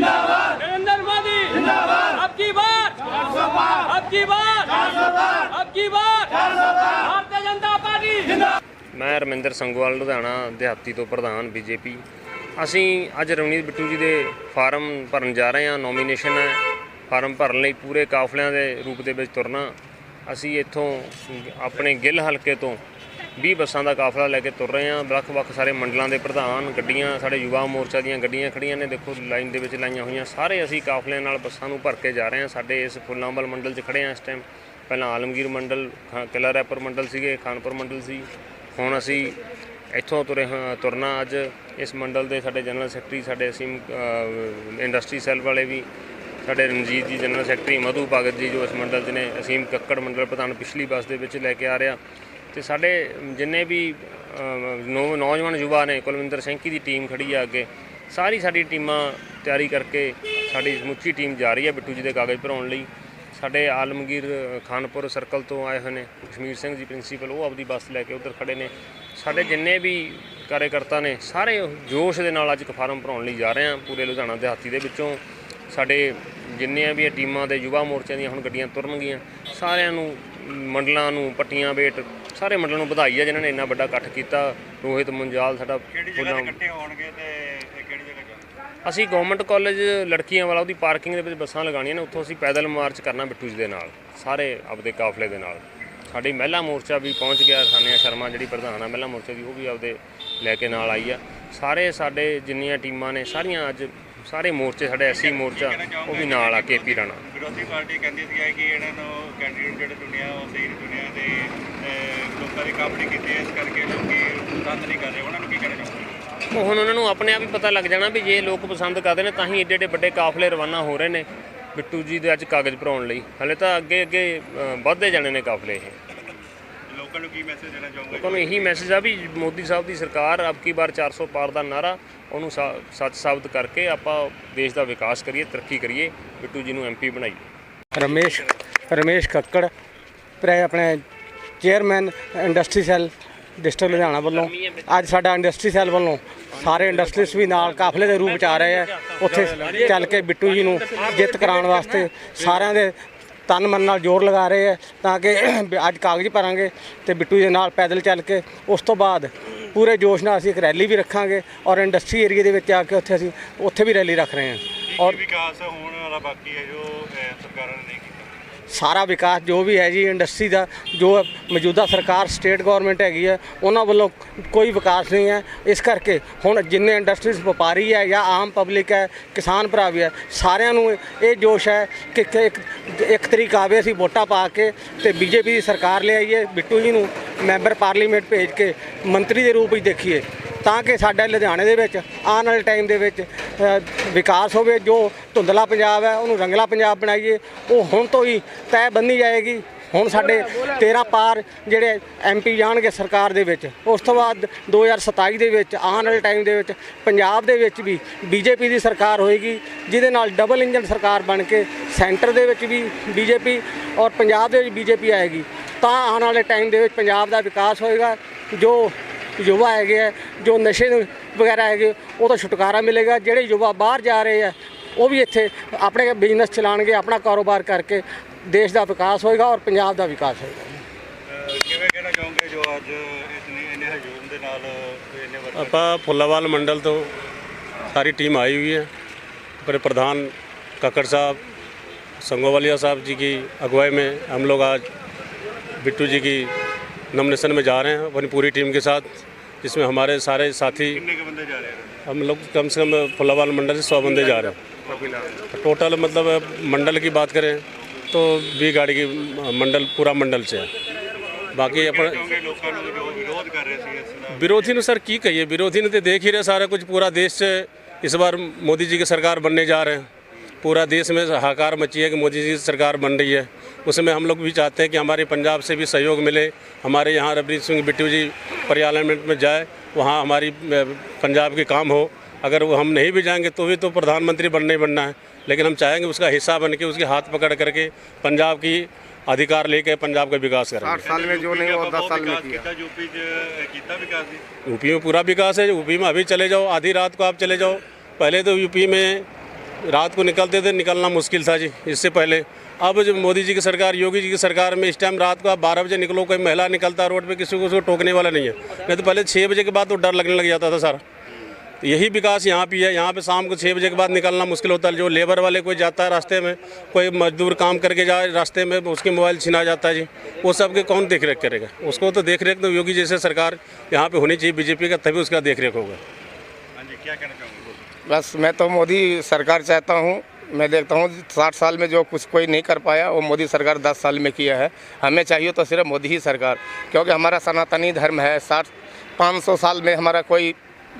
जिंदाबाद नरेंद्र मोदी जिंदाबाद अब की बार अब की बार अब की बार भारतीय जनता पार्टी ਮੈਂ ਰਮਿੰਦਰ ਸੰਗਵਾਲ ਲੁਧਿਆਣਾ ਦਿਹਾਤੀ ਤੋਂ ਪ੍ਰਧਾਨ ਬੀਜੇਪੀ ਅਸੀਂ ਅੱਜ ਰਵਨੀਤ ਬਿੱਟੂ ਜੀ ਦੇ ਫਾਰਮ ਭਰਨ ਜਾ ਰਹੇ ਹਾਂ ਨੋਮੀਨੇਸ਼ਨ ਹੈ ਫਾਰਮ ਭਰਨ ਲਈ ਪੂਰੇ ਕਾਫਲਿਆਂ ਦੇ ਰੂਪ ਦੇ ਵਿੱਚ ਤੁਰਨਾ ਅਸੀਂ ਇੱਥੋਂ ਆਪਣੇ ਗਿੱਲ ਹਲਕੇ ਤੋਂ 20 ਬੱਸਾਂ ਦਾ ਕਾਫਲਾ ਲੈ ਕੇ ਤੁਰ ਰਹੇ ਹਾਂ। ਵੱਖ-ਵੱਖ ਸਾਰੇ ਮੰਡਲਾਂ ਦੇ ਪ੍ਰਧਾਨ ਗੱਡੀਆਂ, ਸਾਡੇ ਯੁਵਾ ਮੋਰਚਾ ਦੀਆਂ ਗੱਡੀਆਂ ਖੜੀਆਂ ਨੇ। ਦੇਖੋ, ਲਾਈਨ ਦੇ ਵਿੱਚ ਲਾਈਆਂ ਹੋਈਆਂ। ਸਾਰੇ ਅਸੀਂ ਕਾਫਲਿਆਂ ਨਾਲ ਬੱਸਾਂ ਨੂੰ ਭਰ ਕੇ ਜਾ ਰਹੇ ਹਾਂ। ਸਾਡੇ ਇਸ ਫੁੱਲਾਂਬਲ ਮੰਡਲ 'ਚ ਖੜੇ ਹਾਂ ਇਸ ਟਾਈਮ ਪਹਿਲਾਂ ਆਲਮਗੀਰ ਮੰਡਲ, ਖਾ- ਕਿਲ੍ਹਾ ਰੈਪਰ ਮੰਡਲ ਸੀਗੇ, ਖਾਨਪੁਰ ਮੰਡਲ ਸੀ। ਹੁਣ ਅਸੀਂ ਇੱਥੋਂ ਤੁਰੇ ਹਾਂ, ਤੁਰਨਾ ਅੱਜ। ਇਸ ਮੰਡਲ ਦੇ ਸਾਡੇ ਜਨਰਲ ਸੈਕਟਰੀ, ਸਾਡੇ ਅਸੀਮ ਇੰਡਸਟਰੀ ਸੈੱਲ ਵਾਲੇ ਵੀ, ਸਾਡੇ ਰਣਜੀਤ ਜੀ, ਜਨਰਲ ਸੈਕਟਰੀ ਮਧੂ ਭਗਤ ਜੀ ਜੋ ਇਸ ਮੰਡਲ 'ਚ ਨੇ, ਅਸੀਮ ਕੱਕੜ ਮੰਡਲ ਪ੍ਰਧਾਨ ਪਿਛਲੀ ਬੱਸ ਦੇ ਵਿੱਚ ਲੈ ਕੇ ਆ ਰਿਹਾ। ਤੇ ਸਾਡੇ ਜਿੰਨੇ ਵੀ ਨੌ- ਨੌਜਵਾਨ ਯੁਵਾ ਨੇ, ਕੁਲਵਿੰਦਰ ਸੈਂਕੀ ਦੀ ਟੀਮ ਖੜੀ ਆ ਅੱਗੇ, ਸਾਰੀ ਸਾਡੀ ਟੀਮਾਂ ਤਿਆਰੀ ਕਰਕੇ ਸਾਡੀ ਸਮੁੱਚੀ ਟੀਮ ਜਾ ਰਹੀ ਹੈ ਬਿੱਟੂ ਜੀ ਦੇ ਕਾਗਜ਼ ਭਰਾਉਣ ਲਈ। ਸਾਡੇ ਆਲਮਗੀਰ ਖਾਨਪੁਰ ਸਰਕਲ ਤੋਂ ਆਏ ਹੋਏ ਨੇ ਕਸ਼ਮੀਰ ਸਿੰਘ ਜੀ ਪ੍ਰਿੰਸੀਪਲ, ਉਹ ਆਪਦੀ ਬੱਸ ਲੈ ਕੇ ਉੱਧਰ ਖੜੇ ਨੇ। ਸਾਡੇ ਜਿੰਨੇ ਵੀ ਕਾਰਜਕਰਤਾ ਨੇ, ਸਾਰੇ ਜੋਸ਼ ਦੇ ਨਾਲ ਅੱਜ ਇੱਕ ਫਾਰਮ ਭਰਾਉਣ ਲਈ ਜਾ ਰਹੇ ਹਾਂ ਪੂਰੇ ਲੁਧਿਆਣਾ ਦਿਹਾਤੀ ਦੇ ਵਿੱਚੋਂ। ਸਾਡੇ ਜਿੰਨੀਆਂ ਵੀ ਟੀਮਾਂ ਦੇ ਯੁਵਾ ਮੋਰਚਿਆਂ ਦੀਆਂ ਹੁਣ ਗੱਡੀਆਂ ਤੁਰਨਗੀਆਂ, ਸਾਰਿਆਂ ਨੂੰ ਮੰਡਲਾਂ ਨੂੰ ਪੱਟੀਆਂ ਵੇਟ ਸਾਰੇ ਮੰਡਲਾਂ ਨੂੰ ਵਧਾਈ ਹੈ ਜਿਨ੍ਹਾਂ ਨੇ ਇੰਨਾ ਵੱਡਾ ਇਕੱਠ ਕੀਤਾ। ਰੋਹਿਤ ਮੁੰਜਾਲ ਸਾਡਾ ਕਿਹੜੀ ਜਗ੍ਹਾ ਤੇ ਇਕੱਠੇ ਹੋਣਗੇ ਤੇ ਇਹ ਕਿਹੜੀ ਜਗ੍ਹਾ ਜਾਣਗੇ? ਅਸੀਂ ਗਵਰਨਮੈਂਟ ਕਾਲਜ ਲੜਕੀਆਂ ਵਾਲਾ ਉਹਦੀ ਪਾਰਕਿੰਗ ਦੇ ਵਿੱਚ ਬੱਸਾਂ ਲਗਾਉਣੀਆਂ ਨੇ ਉੱਥੋਂ ਅਸੀਂ ਪੈਦਲ ਮਾਰਚ ਕਰਨਾ ਬਿੱਟੂ ਜੀ ਦੇ ਨਾਲ ਸਾਰੇ ਆਪਦੇ ਕਾਫਲੇ ਦੇ ਨਾਲ। ਸਾਡੀ ਮਹਿਲਾ ਮੋਰਚਾ ਵੀ ਪਹੁੰਚ ਗਿਆ ਸਾਨੀਆ ਸ਼ਰਮਾ ਜਿਹੜੀ ਪ੍ਰਧਾਨ ਆ ਮਹਿਲਾ ਮੋਰਚਾ ਦੀ ਉਹ ਵੀ ਆਪਦੇ ਲੈ ਕੇ ਨਾਲ ਆਈ ਆ। ਸਾਰੇ ਸਾਡੇ ਜਿੰਨੀਆਂ ਟੀਮਾਂ ਨੇ ਸਾਰੀਆਂ ਅੱਜ ਸਾਰੇ ਮੋਰਚੇ ਸਾਡੇ ਐਸਸੀ ਮੋਰਚਾ ਉਹ ਵੀ ਨਾਲ ਆ ਕੇਪੀ ਰਾਣਾ ਵਿਰੋਧੀ ਪਾਰਟੀ ਕਹਿੰਦੀ ਸੀ ਕਿ ਇਹਨਾਂ ਨੂੰ ਕੈਂਡੀਡੇਟ ਜਿਹੜੇ ਚੁਣਿਆ ਉਹ ਸਹੀ ਨਹੀਂ ਚੁਣਿਆ ਤੇ ਲੋਕਾਂ ਦੀ ਕਾਪੜੀ ਕੀਤੀ ਹੈ, ਇਸ ਕਰਕੇ ਲੋਕੀ ਪਸੰਦ ਨਹੀਂ ਕਰ ਰਹੇ। ਉਹਨਾਂ ਨੂੰ ਕੀ ਕਹਿਣਾ ਚਾਹੁੰਦੇ ਉਹ ਹੁਣ ਉਹਨਾਂ ਨੂੰ ਆਪਣੇ ਆਪ ਹੀ ਪਤਾ ਲੱਗ ਜਾਣਾ ਵੀ ਜੇ ਲੋਕ ਪਸੰਦ ਕਰਦੇ ਨੇ ਤਾਂ ਹੀ ਏਡੇ ਏਡੇ ਵੱਡੇ ਕਾਫਲੇ ਰਵਾਨਾ ਹੋ ਰਹੇ ਨੇ ਬਿੱਟੂ ਜੀ ਦੇ ਅੱਜ ਕਾਗਜ਼ ਭਰਾਉਣ ਲਈ। ਹਲੇ ਤਾਂ ਅੱਗੇ ਅੱਗੇ ਵੱਧਦੇ ਜਾਣੇ ਨੇ ਕਾਫਲੇ ਇਹ। ਲੋਕਾਂ ਨੂੰ ਕੀ ਮੈਸੇਜ ਦੇਣਾ ਚਾਹੋਗੇ? ਲੋਕਾਂ ਨੂੰ ਇਹੀ ਮੈਸੇਜ ਆ ਵੀ ਮੋਦੀ ਸਾਹਿਬ ਦੀ ਸਰਕਾਰ ਅਬ ਕੀ ਵਾਰ 400 ਪਾਰ ਦਾ ਨਾਰਾ ਉਹਨੂੰ ਸੱਚ ਸਾਬਤ ਕਰਕੇ ਆਪਾਂ ਦੇਸ਼ ਦਾ ਵਿਕਾਸ ਕਰੀਏ, ਤਰੱਕੀ ਕਰੀਏ, ਬਿੱਟੂ ਜੀ ਨੂੰ ਐਮਪੀ ਬਣਾਈਏ। ਰਮੇਸ਼ ਰਮੇਸ਼ ਕੱਕੜ, ਪ੍ਰੇ ਆਪਣੇ chairman industry cell district Ludhiana ਵੱਲੋਂ। ਅੱਜ ਸਾਡਾ ਇੰਡਸਟਰੀ ਸੈੱਲ ਵੱਲੋਂ ਸਾਰੇ ਇੰਡਸਟਰੀਸ ਵੀ ਨਾਲ ਕਾਫਲੇ ਦੇ ਰੂਪ ਚ ਆ ਰਹੇ ਆ। ਉੱਥੇ ਚੱਲ ਕੇ ਬਿੱਟੂ ਜੀ ਨੂੰ ਜਿੱਤ ਕਰਾਉਣ ਵਾਸਤੇ ਸਾਰਿਆਂ ਦੇ ਤਨ ਮਨ ਨਾਲ ਜ਼ੋਰ ਲਗਾ ਰਹੇ ਆ ਤਾਂ ਕਿ ਅੱਜ ਕਾਗਜ਼ ਭਰਾਂਗੇ ਤੇ ਬਿੱਟੂ ਜੀ ਦੇ ਨਾਲ ਪੈਦਲ ਚੱਲ ਕੇ ਉਸ ਤੋਂ ਬਾਅਦ ਪੂਰੇ ਜੋਸ਼ ਨਾਲ ਅਸੀਂ ਇੱਕ ਰੈਲੀ ਵੀ ਰੱਖਾਂਗੇ ਔਰ ਇੰਡਸਟਰੀ ਏਰੀਆ ਦੇ ਵਿੱਚ ਆ ਕੇ ਉੱਥੇ ਅਸੀਂ ਉੱਥੇ ਵੀ ਰੈਲੀ ਰੱਖ ਰਹੇ ਹਾਂ। ਔਰ ਵਿਕਾਸ ਹੋਣ ਵਾਲਾ ਬਾਕੀ ਹੈ ਜੋ ਸਰਕਾਰਾਂ ਨੇ ਨਹੀਂ ਕੀਤਾ? ਸਾਰਾ ਵਿਕਾਸ ਜੋ ਵੀ ਹੈ ਜੀ ਇੰਡਸਟਰੀ ਦਾ ਜੋ ਮੌਜੂਦਾ ਸਰਕਾਰ ਸਟੇਟ ਗਵਰਨਮੈਂਟ ਹੈਗੀ ਹੈ ਉਹਨਾਂ ਵੱਲੋਂ ਕੋਈ ਵਿਕਾਸ ਨਹੀਂ ਹੈ। ਇਸ ਕਰਕੇ ਹੁਣ ਜਿੰਨੇ ਇੰਡਸਟਰੀਜ਼ ਵਪਾਰੀ ਹੈ ਜਾਂ ਆਮ ਪਬਲਿਕ ਹੈ ਕਿਸਾਨ ਭਰਾ ਵੀ ਹੈ ਸਾਰਿਆਂ ਨੂੰ ਇਹ ਜੋਸ਼ ਹੈ ਕਿ ਕਿ ਇੱਕ ਇੱਕ ਤਰੀਕ ਆਵੇ ਅਸੀਂ ਵੋਟਾਂ ਪਾ ਕੇ ਤੇ ਬੀਜੇਪੀ ਦੀ ਸਰਕਾਰ ਲਿਆਈਏ ਬਿੱਟੂ ਜੀ ਨੂੰ ਮੈਂਬਰ ਪਾਰਲੀਮੈਂਟ ਭੇਜ ਕੇ ਮੰਤਰੀ ਦੇ ਰੂਪ ਵਿੱਚ ਦੇਖੀਏ ਤਾਂ ਕਿ ਸਾਡੇ ਲੁਧਿਆਣੇ ਦੇ ਵਿੱਚ ਆਉਣ ਵਾਲੇ ਟਾਈਮ ਦੇ ਵਿੱਚ ਵਿਕਾਸ ਹੋਵੇ ਜੋ ਧੁੰਦਲਾ ਪੰਜਾਬ ਹੈ ਉਹਨੂੰ ਰੰਗਲਾ ਪੰਜਾਬ ਬਣਾਈਏ ਉਹ ਹੁਣ ਤੋਂ ਹੀ ਤੈਅ ਬੰਨੀ ਜਾਏਗੀ। ਹੁਣ ਸਾਡੇ 13 ਪਾਰ ਜਿਹੜੇ ਐਮਪੀ ਜਾਣਗੇ ਸਰਕਾਰ ਦੇ ਵਿੱਚ ਉਸ ਤੋਂ ਬਾਅਦ 2027 ਦੇ ਵਿੱਚ ਆਉਣ ਵਾਲੇ ਟਾਈਮ ਦੇ ਵਿੱਚ ਪੰਜਾਬ ਦੇ ਵਿੱਚ ਵੀ ਬੀਜੇਪੀ ਦੀ ਸਰਕਾਰ ਹੋਏਗੀ ਜਿਹਦੇ ਨਾਲ ਡਬਲ ਇੰਜਨ ਸਰਕਾਰ ਬਣ ਕੇ ਸੈਂਟਰ ਦੇ ਵਿੱਚ ਵੀ ਬੀਜੇਪੀ ਔਰ ਪੰਜਾਬ ਦੇ ਵਿੱਚ ਬੀਜੇਪੀ ਆਏਗੀ। ਤਾਂ ਆਉਣ ਵਾਲੇ ਟਾਈਮ ਦੇ ਵਿੱਚ ਪੰਜਾਬ ਦਾ ਵਿਕਾਸ ਹੋਏਗਾ ਜੋ ਯੁਵਾ ਹੈਗੇ ਆ ਜੋ ਨਸ਼ੇ ਨੂੰ ਵਗੈਰਾ ਹੈਗੇ ਉਹ ਤੋਂ ਛੁਟਕਾਰਾ ਮਿਲੇਗਾ ਜਿਹੜੇ ਯੁਵਾ ਬਾਹਰ ਜਾ ਰਹੇ ਆ ਉਹ ਵੀ ਇੱਥੇ ਆਪਣੇ ਬਿਜ਼ਨਸ ਚਲਾਉਣਗੇ ਆਪਣਾ ਕਾਰੋਬਾਰ ਕਰਕੇ ਦੇਸ਼ ਦਾ ਵਿਕਾਸ ਹੋਏਗਾ ਔਰ ਪੰਜਾਬ ਦਾ ਵਿਕਾਸ ਹੋਏਗਾ ਅਹ, ਕਿਵੇਂ ਕਹਿਣਾ ਚਾਹੋਗੇ ਜੋ ਅੱਜ ਇਤਨੀ ਇੰਨੇ ਹਜੂਮ ਦੇ ਨਾਲ ਇੰਨੇ ਵਰਕਰ ਆਪਾਂ ਫੁੱਲਾਵਾਲ ਮੰਡਲ ਤੋਂ ਸਾਰੀ टीम आई हुई है पर प्रधान कक्कड़ साहब संगोवालिया साहब जी की अगुवाई में हम लोग आज बिट्टू जी की नॉमिनेशन में जा रहे हैं अपनी पूरी टीम के साथ जिसमें हमारे सारे साथी हम लोग कम से कम फुलावाल मंडल से सौ बंदे जा रहे हैं। टोटल मतलब मंडल की बात करें तो बी गाड़ी की मंडल पूरा मंडल से है। बाकी अपन विरोधी ने? सर की कहिए विरोधी ने तो देख ही रहे सारा कुछ पूरा देश से इस बार मोदी जी की सरकार बनने जा रहे हैं। पूरा देश में हाकार मची है कि मोदी जी की सरकार बन रही है। उसमें हम लोग भी चाहते हैं कि हमारे पंजाब से भी सहयोग मिले हमारे यहाँ रवनीत सिंह बिट्टू जी पार्लियामेंट में जाए वहाँ हमारी पंजाब के काम हो। अगर वो हम नहीं भी जाएँगे तो भी तो प्रधानमंत्री बनना ही बनना है लेकिन हम चाहेंगे उसका हिस्सा बन के उसके हाथ पकड़ करके पंजाब की अधिकार लेके पंजाब का विकास करें आठ साल में जो नहीं और दस साल में यूपी में पूरा विकास है यूपी में अभी चले जाओ आधी रात को आप चले जाओ। पहले तो यूपी में रात को निकलते थे, निकलना मुश्किल था जी, इससे पहले। अब जो मोदी जी की सरकार, योगी जी की सरकार में इस टाइम रात को आप बारह बजे निकलो, कोई महिला निकलता रोड पे, किसी को उसको टोकने वाला नहीं है। नहीं तो पहले छः बजे के बाद तो डर लगने लग जाता था सर। तो यही विकास यहाँ भी है यहाँ पे शाम को छः बजे के बाद निकलना मुश्किल होता है। जो लेबर वाले कोई जाता है रास्ते में, कोई मजदूर काम करके जाए रास्ते में, उसके मोबाइल छिना जाता है जी। वो सब के कौन देख रेख करेगा? उसको तो देख रेख तो योगी जैसे सरकार यहाँ पर होनी चाहिए, बीजेपी का, तभी उसका देख रेख होगा। हाँ जी, क्या कहना चाहोगे? बस मैं तो मोदी सरकार चाहता हूँ मैं देखता हूँ साठ साल में जो कुछ कोई नहीं कर पाया वो मोदी सरकार दस साल में किया है। हमें चाहिए तो सिर्फ़ मोदी ही सरकार क्योंकि हमारा सनातनी धर्म है। साठ पाँच सौ साल में हमारा कोई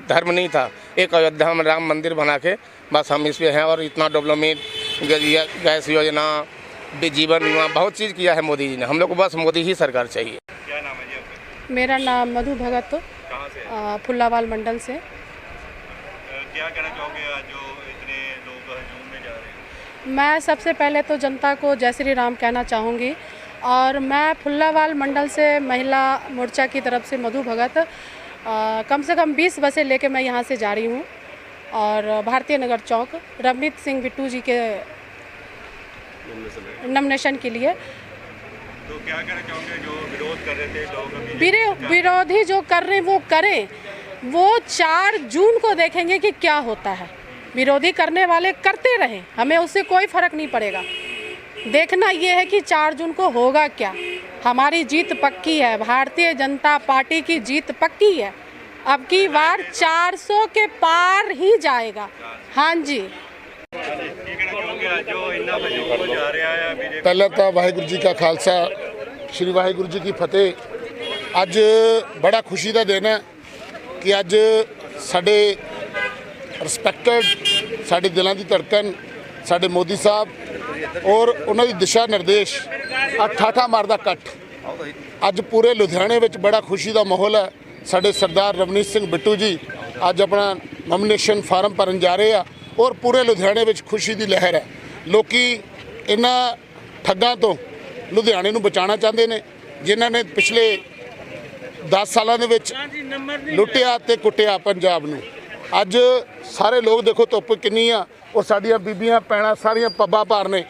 धर्म नहीं था। एक अयोध्या में राम मंदिर बना के बस हम इस पे हैं और इतना डेवलपमेंट गैस योजना जीवन बीमा बहुत चीज़ किया है मोदी जी ने। हम लोग को बस मोदी ही सरकार चाहिए। क्या नाम है जी मेरा नाम मधु भगत। फुल्लावाल मंडल से। क्या कहना चाहोगे आज जो इतने लोग हजूम में जा रहे हैं? मैं सबसे पहले तो जनता को जय श्री राम कहना चाहूँगी और मैं फुल्लावाल मंडल से महिला मोर्चा की तरफ़ से मधु भगत अ, कम से कम 20 बसें लेके मैं यहाँ से जा रही हूँ और भारतीय नगर चौक रवनीत सिंह बिट्टू जी के नॉमिनेशन के लिए। तो क्या कहना चाहोगे जो विरोध कर रहे थे? लोग विरोधी जो कर रहे हैं वो करें। वो चार जून को देखेंगे कि क्या होता है। विरोधी करने वाले करते रहें, हमें उससे कोई फ़र्क नहीं पड़ेगा। देखना ये है कि चार जून को होगा क्या। हमारी जीत पक्की है, भारतीय जनता पार्टी की जीत पक्की है। अब की बार 400 के पार ही जाएगा। हाँ जी। पहला तो वाहगुरु जी का खालसा, श्री वाहगुरु जी की फतेह। अज बड़ा खुशी का दिन है। ਕਿ ਅੱਜ ਸਾਡੇ ਰਿਸਪੈਕਟਡ ਸਾਡੇ ਦਿਲਾਂ ਦੀ ਧੜਕਨ ਸਾਡੇ ਮੋਦੀ ਸਾਹਿਬ ਔਰ ਉਹਨਾਂ ਦੀ ਦਿਸ਼ਾ ਨਿਰਦੇਸ਼ ਆ ਠਾਠਾ ਮਾਰਦਾ ਕੱਟ ਅੱਜ ਪੂਰੇ ਲੁਧਿਆਣੇ ਵਿੱਚ ਬੜਾ ਖੁਸ਼ੀ ਦਾ ਮਾਹੌਲ ਹੈ। ਸਾਡੇ ਸਰਦਾਰ ਰਵਨੀਤ ਸਿੰਘ ਬਿੱਟੂ ਜੀ ਅੱਜ ਆਪਣਾ ਨੋਮੀਨੇਸ਼ਨ ਫਾਰਮ ਭਰਨ ਜਾ ਰਹੇ ਆ ਔਰ ਪੂਰੇ ਲੁਧਿਆਣੇ ਵਿੱਚ ਖੁਸ਼ੀ ਦੀ ਲਹਿਰ ਹੈ। ਲੋਕੀ ਇਹਨਾਂ ਠੱਗਾਂ ਤੋਂ ਲੁਧਿਆਣੇ ਨੂੰ ਬਚਾਉਣਾ ਚਾਹੁੰਦੇ ਨੇ, ਜਿਨ੍ਹਾਂ ਨੇ ਪਿਛਲੇ 10 ਸਾਲਾਂ ਦੇ ਵਿੱਚ ਲੁੱਟਿਆ ਤੇ ਕੁੱਟਿਆ ਪੰਜਾਬ ਨੂੰ। ਅੱਜ ਸਾਰੇ ਲੋਕ ਦੇਖੋ ਧੁੱਪ ਕਿੰਨੀ ਆ ਔਰ ਸਾਡੀਆਂ ਬੀਬੀਆਂ ਪੈਣਾ ਸਾਰੀਆਂ ਪੱਬਾਂ ਭਾਰ ਨੇ।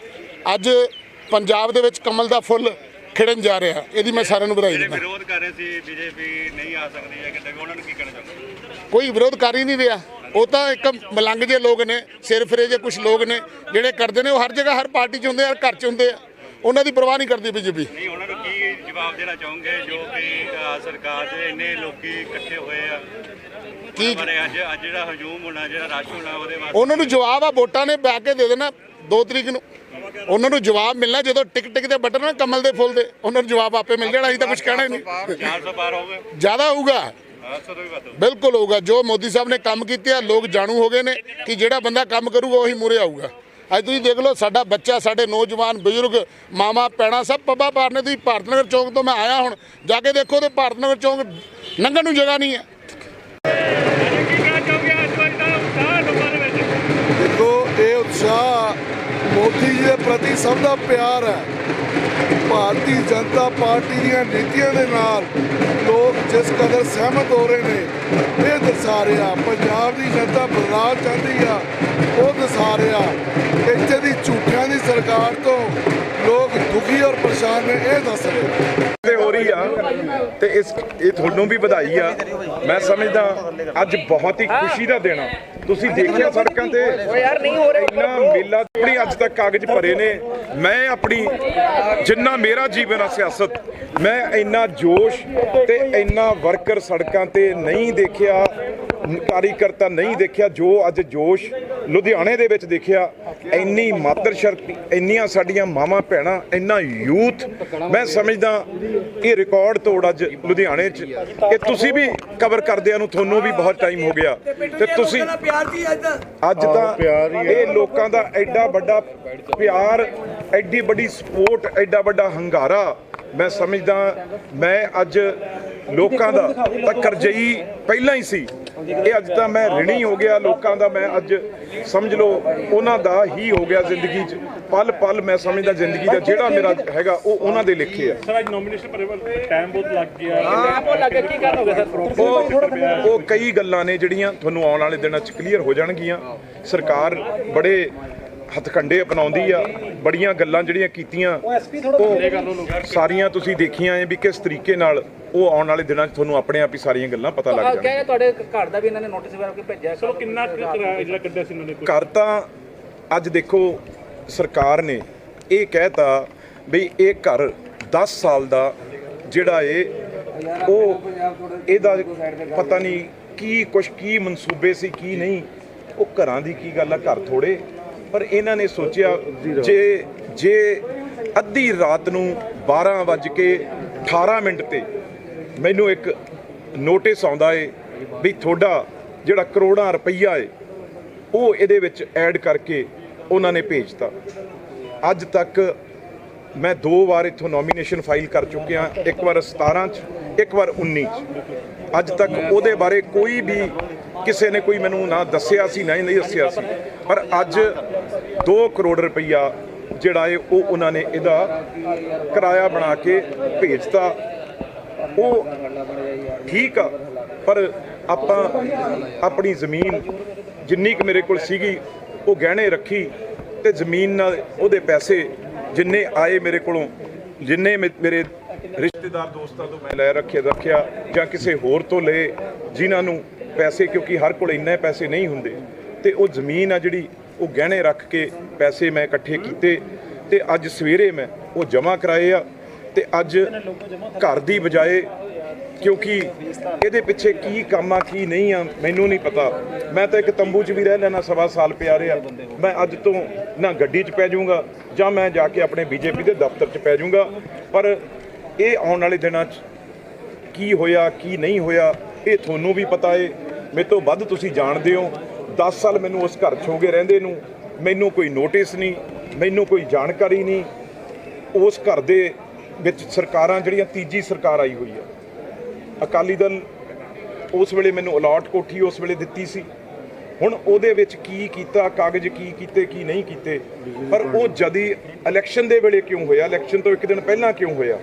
ਅੱਜ ਪੰਜਾਬ ਦੇ ਵਿੱਚ ਕਮਲ ਦਾ ਫੁੱਲ ਖਿੜਨ ਜਾ ਰਿਹਾ। ਇਹਦੀ ਮੈਂ ਸਾਰਿਆਂ ਨੂੰ ਵਧਾਈ ਦਿੰਦਾ। ਵਿਰੋਧ ਕਰ ਰਹੇ ਸੀ ਬੀਜੇਪੀ ਨਹੀਂ ਆ ਸਕਦੀ ਹੈ ਕਿਤੇ ਉਹਨਾਂ ਨੂੰ ਕੀ ਕਹਿਣਾ ਚਾਹੋਗੇ? ਕੋਈ ਵਿਰੋਧ ਕਰ ਹੀ ਨਹੀਂ ਰਿਹਾ। ਉਹ ਤਾਂ ਇੱਕ ਮਲੰਗ ਜੇ ਲੋਕ ਨੇ ਸਿਰ ਫਿਰੇ ਜੇ ਕੁਝ ਲੋਕ ਨੇ ਜਿਹੜੇ ਕਰਦੇ ਨੇ ਉਹ ਹਰ ਜਗ੍ਹਾ ਹਰ ਪਾਰਟੀ 'ਚ ਹੁੰਦੇ ਆ ਹਰ ਘਰ 'ਚ ਹੁੰਦੇ ਆ। ਉਹਨਾਂ ਦੀ ਪਰਵਾਹ ਨਹੀਂ ਕਰਦੀ ਬੀਜੇਪੀ। ਨਹੀਂ ਉਹਨਾਂ ਨੂੰ ਕੀ ਜਵਾਬ ਦੇਣਾ ਚਾਹੋਗੇ ਜੋ ਕਿ ਸਰਕਾਰ ਦੇ ਇੰਨੇ ਲੋਕੀ ਇਕੱਠੇ ਹੋਏ ਆ? ਕੀ ਪਰ ਅੱਜ ਅੱਜ ਜਿਹੜਾ ਹਜੂਮ ਹੋਣਾ ਜਿਹੜਾ ਰਸ਼ ਹੋਣਾ ਉਹਦੇ ਵਾਸਤੇ। ਉਹਨਾਂ ਨੂੰ ਜਵਾਬ ਆ ਵੋਟਾਂ ਨੇ ਬੈ ਕੇ ਦੇ ਦੇਣਾ 2 ਤਰੀਕ ਨੂੰ। ਉਹਨਾਂ ਨੂੰ ਜਵਾਬ ਮਿਲਣਾ ਜਦੋਂ ਟਿਕ ਟਿਕ ਦੇ ਬਟਨ ਨਾ ਕਮਲ ਦੇ ਫੁੱਲ ਦੇ। ਉਹਨਾਂ ਨੂੰ ਜਵਾਬ ਆਪੇ ਮਿਲ ਜਾਣਾ ਅਸੀਂ ਤਾਂ ਕੁਝ ਕਹਿਣਾ ਹੀ ਨਹੀਂ। 400 ਪਾਰ ਹੋ ਗਏ ਜ਼ਿਆਦਾ ਹੋਊਗਾ। 800 ਤੋਂ ਵੀ ਵੱਧ ਬਿਲਕੁਲ ਹੋਊਗਾ। ਜੋ ਮੋਦੀ ਸਾਹਿਬ ਨੇ ਕੰਮ ਕੀਤੇ ਆ ਲੋਕ ਜਾਣੂ ਹੋ ਗਏ ਨੇ ਕਿ ਜਿਹੜਾ ਬੰਦਾ ਕੰਮ ਕਰੂਗਾ ਉਹੀ ਮੂਰੇ ਆਊਗਾ। ਅੱਜ ਤੁਸੀਂ ਦੇਖ ਲਓ, ਸਾਡਾ ਬੱਚਾ, ਸਾਡੇ ਨੌਜਵਾਨ, ਬਜ਼ੁਰਗ ਮਾਮਾ ਪੈਣਾ ਸਭ ਪੱਬਾ ਪਾਰ ਨੇ। ਤੁਸੀਂ ਭਾਰਤ ਨਗਰ ਚੌਂਕ ਤੋਂ ਮੈਂ ਆਇਆ ਹੁਣ, ਜਾ ਕੇ ਦੇਖੋ ਤੇ ਭਾਰਤ ਨਗਰ ਚੌਂਕ ਲੰਘਣ ਨੂੰ ਜਗ੍ਹਾ ਨਹੀਂ ਹੈ। ਦੇਖੋ, ਇਹ ਉਤਸ਼ਾਹ ਮੋਦੀ ਜੀ ਦੇ ਪ੍ਰਤੀ ਸਭ ਦਾ ਪਿਆਰ ਹੈ। ਭਾਰਤੀ ਜਨਤਾ ਪਾਰਟੀ ਦੀਆਂ ਨੀਤੀਆਂ ਦੇ ਨਾਲ ਲੋਕ ਜਿਸ ਕਦਰ ਸਹਿਮਤ ਹੋ ਰਹੇ ਨੇ, ਇਹ ਦਰਸਾ ਰਿਹਾ। ਪੰਜਾਬ ਦੀ ਜਨਤਾ ਬਦਲਾਅ ਚਾਹੁੰਦੀ ਆ, ਉਹ ਦਰਸਾ ਰਿਹਾ। ਇੱਥੇ ਦੀ ਝੂਠਿਆਂ ਦੀ ਸਰਕਾਰ ਤੋਂ ਲੋਕ ਦੁਖੀ ਔਰ ਪਰੇਸ਼ਾਨ ਨੇ, ਇਹ ਦੱਸ ਰਹੇ। ਰਹੀ ਆ ਤੇ ਇਸ ਇਹ ਤੁਹਾਨੂੰ ਵੀ ਵਧਾਈ ਆ। ਮੈਂ ਸਮਝਦਾ ਅੱਜ ਬਹੁਤ ਹੀ ਖੁਸ਼ੀ ਦਾ ਦਿਨ ਆ। ਤੁਸੀਂ ਦੇਖਿਆ ਸੜਕਾਂ ਤੇ ਯਾਰ ਨਹੀਂ ਹੋ ਰਿਹਾ ਇੰਨਾ ਮੇਲਾ ਆਪਣੀ ਅੱਜ ਤੱਕ ਕਾਗਜ਼ ਭਰੇ ਨੇ ਮੈਂ ਆਪਣੀ ਜਿੰਨਾ ਮੇਰਾ ਜੀਵਨ ਆ ਸਿਆਸਤ ਮੈਂ ਇੰਨਾ ਜੋਸ਼ ਤੇ ਇੰਨਾ ਵਰਕਰ ਸੜਕਾਂ ਤੇ ਨਹੀਂ ਦੇਖਿਆ। ਕਾਰੀਕਰਤਾ ਨਹੀਂ ਦੇਖਿਆ ਜੋ ਅੱਜ ਜੋਸ਼ ਲੁਧਿਆਣੇ ਦੇ ਵਿੱਚ ਦੇਖਿਆ ਇੰਨੀ ਮਾਤਰ ਸ਼ਕਤੀ ਇੰਨੀਆਂ ਸਾਡੀਆਂ ਮਾਵਾਂ ਭੈਣਾਂ ਇੰਨਾ ਯੂਥ ਮੈਂ ਸਮਝਦਾ ਇਹ ਰਿਕਾਰਡ ਤੋੜ ਅੱਜ ਲੁਧਿਆਣੇ 'ਚ। ਇਹ ਤੁਸੀਂ ਵੀ ਕਵਰ ਕਰਦਿਆਂ ਨੂੰ ਤੁਹਾਨੂੰ ਵੀ ਬਹੁਤ ਟਾਈਮ ਹੋ ਗਿਆ। ਤੇ ਤੁਸੀਂ ਅੱਜ? ਤਾਂ ਇਹ ਲੋਕਾਂ ਦਾ ਐਡਾ ਵੱਡਾ ਪਿਆਰ ਐਡੀ ਵੱਡੀ ਸਪੋਰਟ ਐਡਾ ਵੱਡਾ ਹੰਗਾਰਾ ਮੈਂ ਸਮਝਦਾ ਮੈਂ ਅੱਜ ਲੋਕਾਂ ਦਾ ਤਾਂ ਕਰਜਈ ਪਹਿਲਾਂ ਹੀ ਸੀ। ਇਹ ਅੱਜ ਤਾਂ ਮੈਂ ਰਿਣੀ ਹੋ ਗਿਆ ਲੋਕਾਂ ਦਾ ਮੈਂ ਅੱਜ ਸਮਝ ਲਓ ਉਹਨਾਂ ਦਾ ਹੀ ਹੋ ਗਿਆ ਜ਼ਿੰਦਗੀ 'ਚ। ਪਲ ਪਲ ਮੈਂ ਸਮਝਦਾ ਜ਼ਿੰਦਗੀ ਦਾ ਜਿਹੜਾ ਮੇਰਾ ਹੈਗਾ ਉਹ ਉਹਨਾਂ ਦੇ ਲਿਖੇ ਆ। ਸਰ ਅੱਜ ਨੋਮੀਨੇਸ਼ਨ ਪਰ ਟਾਈਮ ਬਹੁਤ ਲੱਗ ਗਿਆ। ਉਹ ਉਹ ਕਈ ਗੱਲਾਂ ਨੇ ਜਿਹੜੀਆਂ ਤੁਹਾਨੂੰ ਆਉਣ ਵਾਲੇ ਦਿਨਾਂ 'ਚ ਕਲੀਅਰ ਹੋ ਜਾਣਗੀਆਂ। ਸਰਕਾਰ ਬੜੇ ਹੱਥਕੰਡੇ ਅਪਣਾਉਂਦੀ ਆ ਬੜੀਆਂ ਗੱਲਾਂ ਜਿਹੜੀਆਂ ਕੀਤੀਆਂ ਉਹ ਸਾਰੀਆਂ ਤੁਸੀਂ ਦੇਖੀਆਂ ਐ ਵੀ ਕਿਸ ਤਰੀਕੇ ਨਾਲ ਉਹ ਆਉਣ ਵਾਲੇ ਦਿਨਾਂ 'ਚ ਤੁਹਾਨੂੰ ਆਪਣੇ ਆਪ ਹੀ ਸਾਰੀਆਂ ਗੱਲਾਂ ਪਤਾ ਲੱਗ ਜਾਣਗੀਆਂ। ਕਹਿੰਦੇ ਤੁਹਾਡੇ ਘਰ ਦਾ ਵੀ ਇਹਨਾਂ ਨੇ ਨੋਟਿਸ ਵਗੈਰਾ ਕੋਈ ਭੇਜਿਆ? ਚਲੋ ਕਿੰਨਾ ਜਿਹੜਾ ਕੱਢਿਆ ਸੀ ਇਹਨਾਂ ਨੇ ਘਰ ਤਾਂ ਅੱਜ ਦੇਖੋ ਸਰਕਾਰ ਨੇ ਇਹ ਕਹਿਤਾ ਵੀ ਇਹ ਘਰ 10 ਸਾਲ ਦਾ ਜਿਹੜਾ ਇਹ ਉਹ ਇਹਦਾ ਪਤਾ ਨਹੀਂ ਕੀ ਕੁਛ ਕੀ ਮਨਸੂਬੇ ਸੀ ਕੀ ਨਹੀਂ। ਉਹ ਘਰਾਂ ਦੀ ਕੀ ਗੱਲ ਆ? ਘਰ ਥੋੜੇ ਪਰ ਇਹਨਾਂ ਨੇ ਸੋਚਿਆ ਜੇ ਜੇ ਅੱਧੀ ਰਾਤ ਨੂੰ 12 ਵੱਜ ਕੇ 18 ਮਿੰਟ ਤੇ ਮੈਨੂੰ ਇੱਕ ਨੋਟਿਸ ਆਉਂਦਾ ਏ ਵੀ ਤੁਹਾਡਾ ਜਿਹੜਾ ਕਰੋੜਾਂ ਰੁਪਈਆ ਏ, ਉਹ ਇਹਦੇ ਵਿੱਚ ਐਡ ਕਰਕੇ ਉਹਨਾਂ ਨੇ ਭੇਜਤਾ। ਅੱਜ ਤੱਕ ਮੈਂ ਦੋ ਵਾਰ ਇੱਥੋਂ ਨੋਮੀਨੇਸ਼ਨ ਫਾਈਲ ਕਰ ਚੁੱਕਿਆ, ਇੱਕ ਵਾਰ 17 ਚ ਇੱਕ ਵਾਰ 19 ਚ ਅੱਜ ਤੱਕ ਉਹਦੇ ਬਾਰੇ ਕੋਈ ਵੀ ਕਿਸੇ ਨੇ ਕੋਈ ਮੈਨੂੰ ਨਾ ਦੱਸਿਆ ਸੀ, ਨਾ ਹੀ ਨਹੀਂ ਦੱਸਿਆ ਸੀ। ਪਰ ਅੱਜ 2 ਕਰੋੜ ਰੁਪਈਆ ਜਿਹੜਾ ਹੈ ਉਹ ਉਹਨਾਂ ਨੇ ਇਹਦਾ ਕਿਰਾਇਆ ਬਣਾ ਕੇ ਭੇਜਤਾ। ਉਹ ਠੀਕ ਆ, ਪਰ ਆਪਾਂ ਆਪਣੀ ਜ਼ਮੀਨ ਜਿੰਨੀ ਕੁ ਮੇਰੇ ਕੋਲ ਸੀਗੀ, ਉਹ ਗਹਿਣੇ ਰੱਖੀ ਤੇ ਜ਼ਮੀਨ ਨਾਲ ਉਹਦੇ ਪੈਸੇ ਜਿੰਨੇ ਆਏ ਮੇਰੇ ਕੋਲੋਂ, ਜਿੰਨੇ ਮੇ- ਮੇਰੇ ਰਿਸ਼ਤੇਦਾਰ ਦੋਸਤਾਂ ਤੋਂ ਮੈਂ ਲੈ ਰੱਖਿਆ ਰੱਖਿਆ ਜਾਂ ਕਿਸੇ ਹੋਰ ਤੋਂ ਲਏ, ਜਿਨ੍ਹਾਂ ਨੂੰ ਪੈਸੇ, ਕਿਉਂਕਿ ਹਰ ਕੋਲ ਇੰਨੇ ਪੈਸੇ ਨਹੀਂ ਹੁੰਦੇ, ਤੇ ਉਹ ਜ਼ਮੀਨ ਆ ਜਿਹੜੀ ਉਹ ਗਹਿਣੇ ਰੱਖ ਕੇ ਪੈਸੇ ਮੈਂ ਇਕੱਠੇ ਕੀਤੇ, ਤੇ ਅੱਜ ਸਵੇਰੇ ਮੈਂ ਉਹ ਜਮ੍ਹਾਂ ਕਰਾਏ ਆ, ਤੇ ਅੱਜ ਘਰ ਦੀ ਬਜਾਏ, ਕਿਉਂਕਿ ਇਹਦੇ ਪਿੱਛੇ ਕੀ ਕੰਮ ਆ ਕੀ ਨਹੀਂ ਆ, ਮੈਨੂੰ ਨਹੀਂ ਪਤਾ। ਮੈਂ ਤਾਂ ਇੱਕ ਤੰਬੂ 'ਚ ਵੀ ਰਹਿ ਲੈਣਾ ਸਵਾ ਸਾਲ ਪਿਆ ਰਿਹਾ ਮੈਂ ਅੱਜ ਤੋਂ ਨਾ ਗੱਡੀ 'ਚ ਪੈ ਜਾਊਂਗਾ, ਜਾਂ ਮੈਂ ਜਾ ਕੇ ਆਪਣੇ ਬੀਜੇਪੀ ਦੇ ਦਫ਼ਤਰ 'ਚ ਪੈ ਜਾਊਂਗਾ, ਪਰ ਇਹ ਆਉਣ ਵਾਲੇ ਦਿਨਾਂ 'ਚ ਕੀ ਹੋਇਆ, ਕੀ ਨਹੀਂ ਹੋਇਆ, ਇਹ ਤੁਹਾਨੂੰ ਵੀ ਪਤਾ ਏ। ਮੇਰੇ ਤੋਂ ਵੱਧ ਤੁਸੀਂ ਜਾਣਦੇ ਹੋ। 10 ਸਾਲ ਮੈਨੂੰ ਉਸ ਘਰ 'ਚ ਹੋ ਗਏ ਰਹਿੰਦੇ ਨੂੰ। ਮੈਨੂੰ ਕੋਈ ਨੋਟਿਸ ਨਹੀਂ, ਮੈਨੂੰ ਕੋਈ ਜਾਣਕਾਰੀ ਨਹੀਂ। ਉਸ ਘਰ ਦੇ ਵਿੱਚ ਸਰਕਾਰਾਂ ਜਿਹੜੀਆਂ, ਤੀਜੀ ਸਰਕਾਰ ਆਈ ਹੋਈ ਆ। ਅਕਾਲੀ ਦਲ ਉਸ ਵੇਲੇ ਮੈਨੂੰ ਅਲਾਟ ਕੋਠੀ ਉਸ ਵੇਲੇ ਦਿੱਤੀ ਸੀ। ਹੁਣ ਉਹਦੇ ਵਿੱਚ ਕੀ ਕੀਤਾ, ਕਾਗਜ਼ ਕੀ ਕੀਤੇ, ਕੀ ਨਹੀਂ ਕੀਤੇ। ਪਰ ਉਹ ਜਦੀ ਇਲੈਕਸ਼ਨ ਦੇ ਵੇਲੇ ਕਿਉਂ ਹੋਇਆ? ਇਲੈਕਸ਼ਨ ਤੋਂ ਇੱਕ ਦਿਨ ਪਹਿਲਾਂ ਕਿਉਂ ਹੋਇਆ?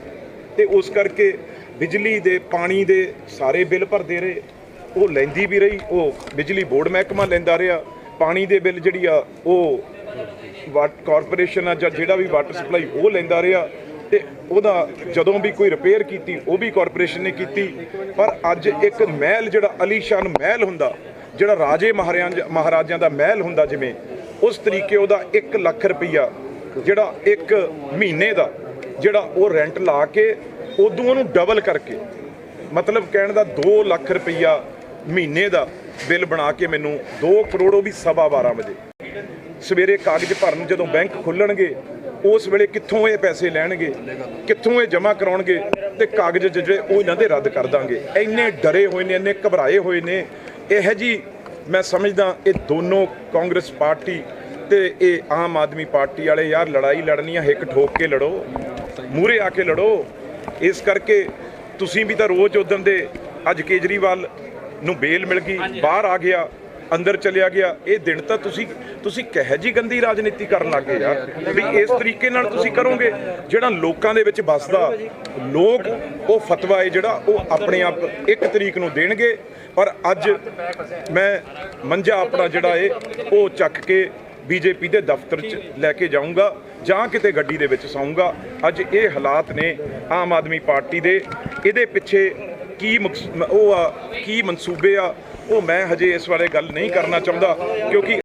ਤੇ ਉਸ ਕਰਕੇ ਬਿਜਲੀ ਦੇ, ਪਾਣੀ ਦੇ ਸਾਰੇ ਬਿੱਲ ਭਰਦੇ ਰਹੇ। ਉਹ ਲੈਂਦੀ ਵੀ ਰਹੀ, ਉਹ ਬਿਜਲੀ ਬੋਰਡ ਮਹਿਕਮਾ ਲੈਂਦਾ ਰਿਹਾ। ਪਾਣੀ ਦੇ ਬਿੱਲ ਜਿਹੜੀ ਆ, ਉਹ ਵਾਟ ਕਾਰਪੋਰੇਸ਼ਨ ਆ ਜਾਂ ਜਿਹੜਾ ਵੀ ਵਾਟਰ ਸਪਲਾਈ ਉਹ ਲੈਂਦਾ ਰਿਹਾ ਤੇ ਉਹਦਾ ਜਦੋਂ ਵੀ ਕੋਈ ਰਿਪੇਅਰ ਕੀਤੀ, ਉਹ ਵੀ ਕਾਰਪੋਰੇਸ਼ਨ ਨੇ ਕੀਤੀ। ਪਰ ਅੱਜ ਇੱਕ ਮਹਿਲ ਜਿਹੜਾ ਅਲੀਸ਼ਾਨ ਮਹਿਲ ਹੁੰਦਾ, ਜਿਹੜਾ ਰਾਜੇ ਮਹਾਰਾਜ ਮਹਾਰਾਜਾਂ ਦਾ ਮਹਿਲ ਹੁੰਦਾ ਜਿਵੇਂ, ਉਸ ਤਰੀਕੇ ਉਹਦਾ 1 ਲੱਖ ਰੁਪਈਆ, ਜਿਹੜਾ ਇੱਕ ਮਹੀਨੇ ਦਾ ਜਿਹੜਾ ਉਹ ਰੈਂਟ ਲਾ ਕੇ ਉਦੋਂ ਉਹਨੂੰ ਡਬਲ ਕਰਕੇ, ਮਤਲਬ ਕਹਿਣ ਦਾ 2 ਲੱਖ ਰੁਪਈਆ ਮਹੀਨੇ ਦਾ ਬਿੱਲ ਬਣਾ ਕੇ ਮੈਨੂੰ 2 ਕਰੋੜ, ਉਹ ਵੀ ਸਵਾ 12 ਵਜੇ। ਸਵੇਰੇ ਕਾਗਜ਼ ਭਰਨ ਜਦੋਂ ਬੈਂਕ ਖੁੱਲਣਗੇ, ਉਸ ਵੇਲੇ ਕਿੱਥੋਂ ਇਹ ਪੈਸੇ ਲੈਣਗੇ, ਕਿੱਥੋਂ ਇਹ ਜਮ੍ਹਾਂ ਕਰਾਉਣਗੇ ਤੇ ਕਾਗਜ਼ ਜਿਹੜੇ ਉਹ ਇਹਨਾਂ ਦੇ ਰੱਦ ਕਰ ਦਾਂਗੇ। ਇੰਨੇ ਡਰੇ ਹੋਏ ਨੇ, ਇੰਨੇ ਘਬਰਾਏ ਹੋਏ ਨੇ। ਇਹ ਜੀ, ਮੈਂ ਸਮਝਦਾ ਇਹ ਦੋਨੋਂ ਕਾਂਗਰਸ ਪਾਰਟੀ ਤੇ ਇਹ ਆਮ ਆਦਮੀ ਪਾਰਟੀ ਵਾਲੇ, ਯਾਰ ਲੜਾਈ ਲੜਨੀ ਆ, ਹਿੱਕ ਠੋਕ ਕੇ ਲੜੋ। ਮੂਹਰੇ ਆ ਕੇ ਲੜੋ। ਇਸ ਕਰਕੇ ਤੁਸੀਂ ਵੀ ਤਾਂ ਰੋਜ਼ ਉਦੋਂ ਦੇ ਅੱਜ ਕੇਜਰੀਵਾਲ ਨੂੰ ਬੇਲ ਮਿਲ ਗਈ ਬਾਹਰ ਆ ਗਿਆ ਅੰਦਰ ਚਲਿਆ ਗਿਆ। ਇਹ ਦਿਨ ਤਾਂ ਤੁਸੀਂ ਤੁਸੀਂ ਕਹੇ ਜੀ ਗੰਦੀ ਰਾਜਨੀਤੀ ਕਰਨ ਲੱਗੇ ਯਾਰ। ਵੀ ਇਸ ਤਰੀਕੇ ਨਾਲ ਤੁਸੀਂ ਕਰੋਗੇ ਜਿਹੜਾ ਲੋਕਾਂ ਦੇ ਵਿੱਚ ਵੱਸਦਾ ਲੋਕ ਉਹ ਫਤਵਾ ਹੈ ਜਿਹੜਾ ਉਹ ਆਪਣੇ ਆਪ ਇੱਕ ਤਰੀਕ ਨੂੰ ਦੇਣਗੇ। ਪਰ ਅੱਜ ਮੈਂ ਮੰਜਾ ਆਪਣਾ ਜਿਹੜਾ ਏ ਉਹ ਚੱਕ ਕੇ ਬੀਜੇਪੀ ਦੇ ਦਫ਼ਤਰ 'ਚ ਲੈ ਕੇ ਜਾਊਂਗਾ ਜਾਂ ਕਿਤੇ ਗੱਡੀ ਦੇ ਵਿੱਚ ਸੌਂਗਾ। ਅੱਜ ਇਹ ਹਾਲਾਤ ਨੇ ਆਮ ਆਦਮੀ ਪਾਰਟੀ ਦੇ। ਇਹਦੇ ਪਿੱਛੇ ਕੀ ਉਹ ਆ ਕੀ ਮਨਸੂਬੇ ਆ ਉਹ ਮੈਂ ਹਜੇ ਇਸ ਬਾਰੇ ਗੱਲ ਨਹੀਂ ਕਰਨਾ ਚਾਹੁੰਦਾ ਕਿਉਂਕਿ